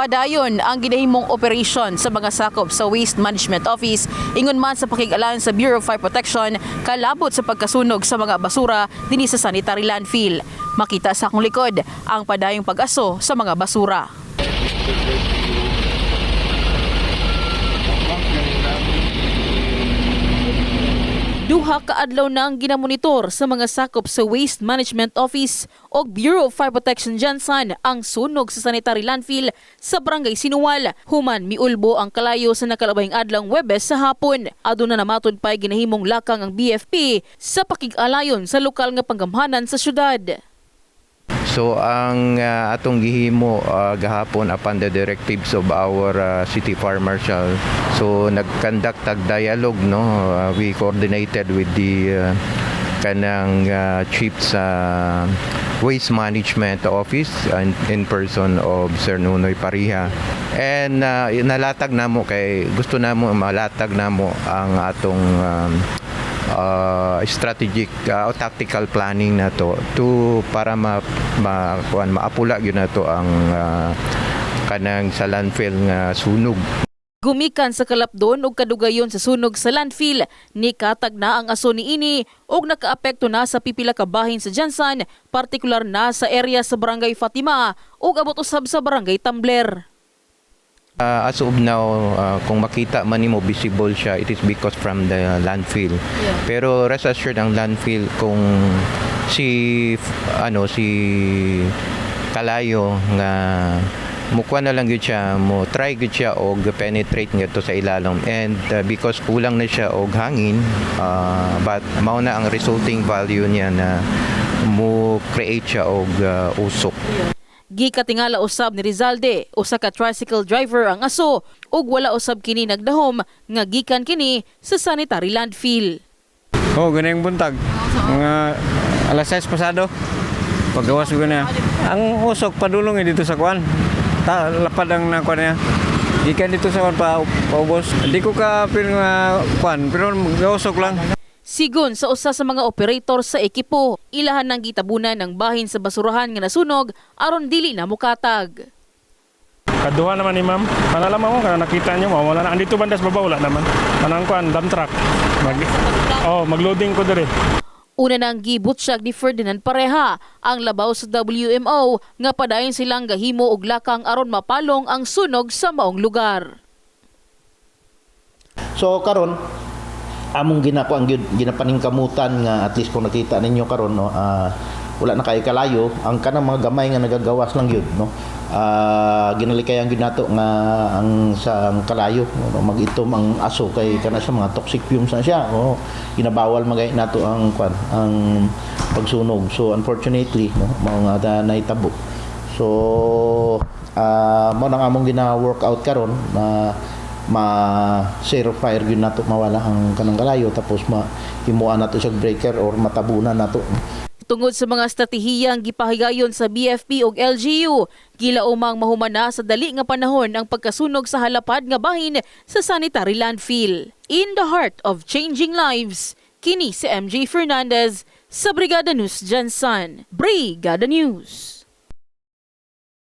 Padayon ang ginahimong operation sa mga sakop sa Waste Management Office ingon man sa pakig-alan sa Bureau of Fire Protection kalabot sa pagkasunog sa mga basura dinhi sa sanitary landfill. Makita sa akong likod ang padayong pag-aso sa mga basura. Duha ka adlaw na ang ginamonitor sa mga sakop sa Waste Management Office o Bureau of Fire Protection Jansan ang sunog sa sanitary landfill sa Barangay Sinuwal. Human miulbo ang kalayo sa nakalabahing adlang Webes sa hapon. Aduna namaton pa'y ginahimong lakang ang BFP sa pakig-alayon sa lokal nga panggamhanan sa syudad. So ang uh, atong gihimo uh, gahapon upon the directives of our uh, city fire marshal. So nagconduct tag dialogue no. Uh, we coordinated with the uh, kanang uh, chief sa waste management office in, in person of Sir Nunoy Pariha. And uh, nalatag namo kay gusto namo malatag namo ang atong um, uh, strategic uh, tactical planning na to to para ma, ma kuan maapula gyud na to ang uh, kanang sa landfill nga sunog Gumikan sa kalapdon ug kadugayon sa sunog sa landfill, ni katag na ang aso ni ini ug nakaapekto na sa pipila ka bahin sa Jansan, partikular na sa area sa Barangay Fatima ug abot usab sa Barangay Tambler. Uh, as of now, uh, kung makita man nimo visible siya, it is because from the landfill. Pero rest assured ang landfill kung si ano si kalayo nga mukuha na lang gyud siya mo try gyud siya og penetrate nga to sa ilalom and uh, because kulang na siya og hangin uh, but mao na ang resulting value niya na mo create siya og uh, usok Gikatingala usab ni Rizalde, usa ka tricycle driver ang aso ug wala usab kini nagdahom nga gikan kini sa sanitary landfill. Oh, ganang buntag. Mga alas 6 pasado. Paggawas ko na. Ang usok padulong eh dito sa kwan. Ta lapad ang na kwan niya. Ikan dito sa kwan pa paubos. Hindi ko ka pin nga kwan, pero gausok lang. Sigon sa usa sa mga operator sa ekipo, ilahan ng gitabunan ng bahin sa basurahan nga nasunog aron dili na mukatag. Kaduha naman ni ma'am. Panalaman mo, kana nakita niyo mo, wala na. Andito bandas baba, wala naman. Anang kuan, dump truck. Mag, oh, magloading ko dire. Una nang gibutyag ni Ferdinand Pareha ang labaw sa WMO nga padayon silang gahimo og lakang aron mapalong ang sunog sa maong lugar. So karon among ginako ang gyud ginapaningkamutan nga at least kung nakita ninyo karon no ah, wala na kay kalayo ang kanang mga gamay nga nagagawas lang gyud no? Ah ginalikayan gyud nato nga ang sa ang kalayo no, magitom ang aso kay kana sa mga toxic fumes na siya oh ginabawal magay nato ang kwan ang pagsunog. So unfortunately no mao nga na naitabo. So ah mo nang among gina-work out karon na ma zero fire gyud nato mawala ang kanang kalayo tapos ma himuan nato siya breaker or matabunan nato Tungod sa mga estratehiyang gipahigayon sa BFP ug LGU, gila umang mahumana sa dali nga panahon ang pagkasunog sa halapad nga bahin sa sanitary landfill. In the heart of changing lives, kini si MJ Fernandez sa Brigada News Jansan. Brigada News.